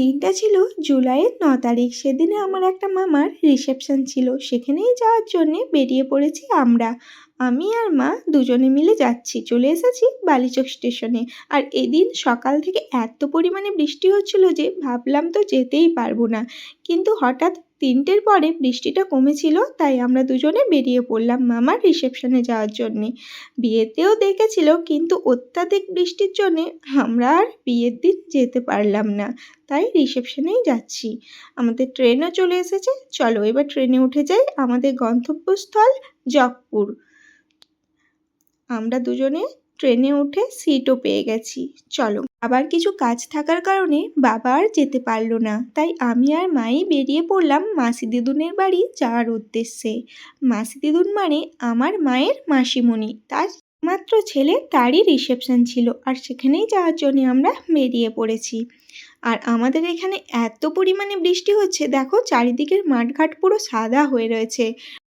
দিনটা ছিল জুলাইয়ের ন তারিখ। সেদিনে আমার একটা মামার রিসেপশন ছিল। সেখানেই যাওয়ার জন্য বেরিয়ে পড়েছি আমরা। আমি আর মা দুজনে মিলে যাচ্ছি। চলে এসেছি বালিচক স্টেশনে আর এদিন সকাল থেকে এত পরিমাণে বৃষ্টি হচ্ছিল যে ভাবলাম তো যেতেই পারব না। কিন্তু হঠাৎ তিনটের পরে বৃষ্টিটা কমেছিল, তাই আমরা দুজনে বেরিয়ে পড়লাম মামার রিসেপশনে যাওয়ার জন্যে। বিয়েতেও দেখেছিল, কিন্তু অত্যাধিক বৃষ্টির জন্যে আমরা আর বিয়ের দিন যেতে পারলাম না, তাই রিসেপশনেই যাচ্ছি। আমাদের ট্রেনও চলে এসেছে। চলো এবার ট্রেনে উঠে যাই আমাদের গন্তব্যস্থল জগপুর। আমরা দুজনে ট্রেনে উঠে সিটও পেয়ে গেছি। চলো, আবার কিছু কাজ থাকার কারণে বাবা আর যেতে পারল না। তাই আমি আর মাই বেরিয়ে পড়লাম মাসি দিদুনের বাড়ি যাওয়ার উদ্দেশ্যে। মাসি দিদুন মানে আমার মায়ের মাসিমণি। তার মাত্র ছেলে, তারই রিসেপশন ছিল আর সেখানেই যাওয়ার জন্য আমরা বেরিয়ে পড়েছি। আর আমাদের এখানে এত পরিমাণে বৃষ্টি হচ্ছে, দেখো চারিদিকের মাঠঘাট পুরো সাদা হয়ে রয়েছে।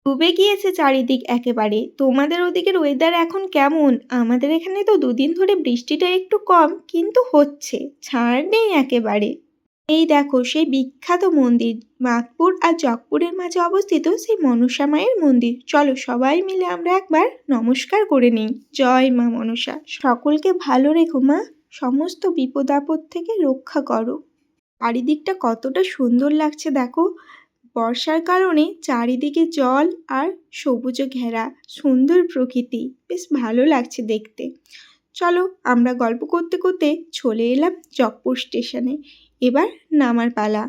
ডুবে গিয়েছে চারিদিক একেবারে। তোমাদের ওদিকের ওয়েদার এখন কেমন? আমাদের এখানে তো দুদিন ধরে বৃষ্টিটা একটু কম, কিন্তু হচ্ছে। ছাড় নেই একেবারে। এই দেখো, সেই বিখ্যাত মন্দির। নাগপুর আর জগপুরের মাঝে অবস্থিত সেই মনসা মায়ের মন্দির। চলো সবাই মিলে আমরা একবার নমস্কার করে নিই। জয় মা মনসা। সকলকে ভালো রেখো মা। সমস্ত বিপদ আপদ থেকে রক্ষা করো। চারিদিকটা কতটা সুন্দর লাগছে দেখো। বর্ষার কারণে চারিদিকে জল আর সবুজ ঘেরা, সুন্দর প্রকৃতি। বেশ ভালো লাগছে দেখতে। চলো আমরা গল্প করতে করতে চলে এলাম জগপুর স্টেশনে। এবার নামার পালা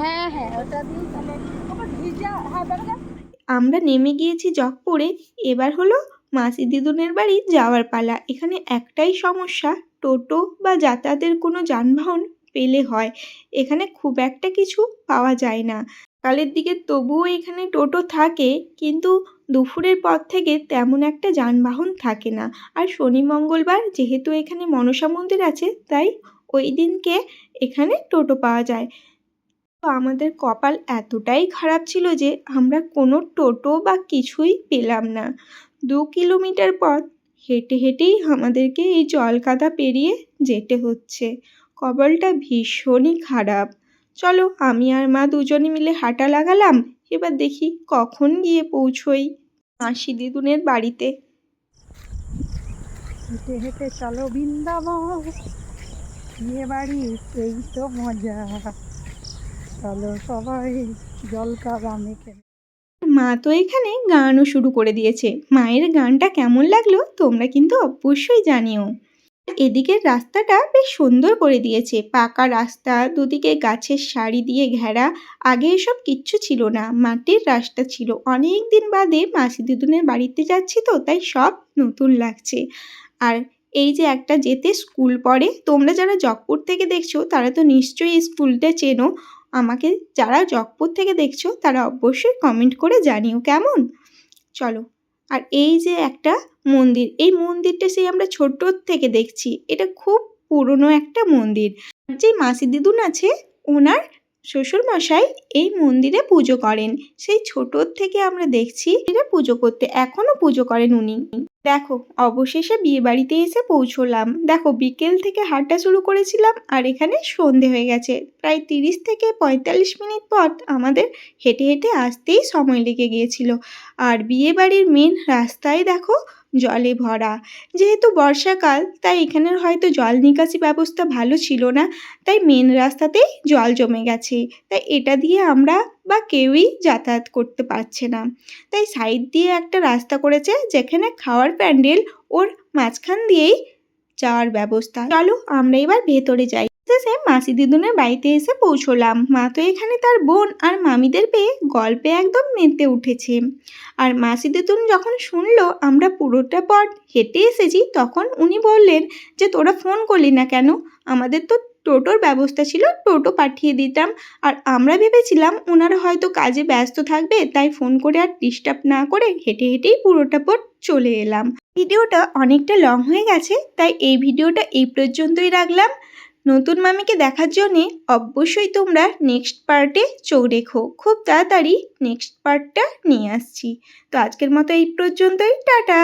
হ্যাঁ হ্যাঁ ওটা দিয়ে তাহলে ভিজা হ্যাঁ বেরোবে আমরা নেমে গিয়েছি জগপুরে, এবার হলো মাসি দিদুনের বাড়ি যাওয়ার পালা। এখানে একটাই সমস্যা, টোটো বা যাতায়াতের কোনো যানবাহন পেলে হয়। এখানে খুব একটা কিছু পাওয়া যায় না। কালের দিকে তবুও এখানে টোটো থাকে, কিন্তু দুপুরের পর থেকে তেমন একটা যানবাহন থাকে না। আর শনি, মঙ্গলবার যেহেতু এখানে মনসা মন্দির আছে, তাই ওই দিনকে এখানে টোটো পাওয়া যায়। তো আমাদের কপাল এতটাই খারাপ ছিল যে আমরা কোনো টোটো বা কিছুই পেলাম না। দু কিলোমিটার পথ হেঁটে হেঁটেই আমাদেরকে এই জলকাদা পেরিয়ে যেতে হচ্ছে। কপালটা ভীষণই খারাপ। চলো আমি আর মা দুজনে মিলে হাঁটা লাগালাম, এবার দেখি কখন গিয়ে পৌঁছই মাসি দিদুনের বাড়িতে। হেঁটে হেঁটে চলো বৃন্দাবন, বিয়ে বাড়ি এই তো মজা। চলো সবাই মেখে মা তো এখানে গানও শুরু করে দিয়েছে। মায়ের গানটা কেমন লাগল তোমরা কিন্তু অবশ্যই জানিও। এদিকের রাস্তাটা বেশ সুন্দর করে দিয়েছে। পাকা রাস্তা, দুদিকে গাছের সারি দিয়ে ঘেরা, আগে এসব কিচ্ছু ছিল না। মাটির রাস্তা ছিল। অনেক দিন বাদে মাসি দিদুনের বাড়িতে যাচ্ছি তো, তাই সব নতুন লাগছে। আর এই যে একটা যেতে স্কুল পড়ে, তোমরা যারা জগপুর থেকে দেখছ, তারা তো নিশ্চয়ই স্কুলটা চেনো। আমাকে যারা জগপুর থেকে দেখছ, তারা অবশ্যই কমেন্ট করে জানিও কেমন। চলো, আর এই যে একটা মন্দির, এই মন্দিরটা সেই আমরা ছোট থেকে দেখছি। এটা খুব পুরনো একটা মন্দির। যে মাসি দিদুন আছে, ওনার শ্বশুরমশাই এই মন্দিরে পুজো করেন। সেই ছোটোর থেকে আমরা দেখছি এটা পুজো করতে এখনও পুজো করেন উনি। দেখো, অবশেষে বিয়ে বাড়িতে এসে পৌঁছলাম। দেখো, বিকেল থেকে হাঁটা শুরু করেছিলাম আর এখানে সন্ধে হয়ে গেছে। প্রায় তিরিশ থেকে পঁয়তাল্লিশ মিনিট পথ আমাদের হেঁটে হেঁটে আসতেই সময় লেগে গিয়েছিল। আর বিয়ে বাড়ির মেন রাস্তায় দেখো জলে ভরা। যেহেতু বর্ষাকাল, তাই এখানের হয়তো জল নিকাশি ব্যবস্থা ভালো ছিল না, তাই মেন রাস্তাতেই জল জমে গেছে। তাই এটা দিয়ে আমরা বা কেউই যাতায়াত করতে পারছে না। তাই সাইড দিয়ে একটা রাস্তা করেছে, যেখানে খাওয়ার প্যান্ডেল ওর মাঝখান দিয়েই যাওয়ার ব্যবস্থা। চলো আমরা এবার ভেতরে যাই। শেষে মাসি দিদুনের বাড়িতে এসে পৌঁছলাম। মা তো এখানে তার বোন আর মামিদের পেয়ে গল্পে একদম মেতে উঠেছে। আর মাসি দিদুন যখন শুনলো আমরা পুরোটা পথ হেঁটে এসেছি, তখন উনি বললেন যে, তোরা ফোন করলি না কেন? আমাদের তো টোটোর ব্যবস্থা ছিল, টোটো পাঠিয়ে দিতাম। আর আমরা ভেবেছিলাম ওনারা হয়তো কাজে ব্যস্ত থাকবে, তাই ফোন করে আর ডিস্টার্ব না করে হেঁটে হেঁটেই পুরোটা পথ চলে এলাম। ভিডিওটা অনেকটা লং হয়ে গেছে, তাই এই ভিডিওটা এই পর্যন্তই রাখলাম। নতুন মামিকে দেখার জন্যে অবশ্যই তোমরা নেক্সট পার্টে চোখ রেখো। খুব তাড়াতাড়ি নেক্সট পার্টটা নিয়ে আসছি। তো আজকের মতো এই পর্যন্তই। টাটা!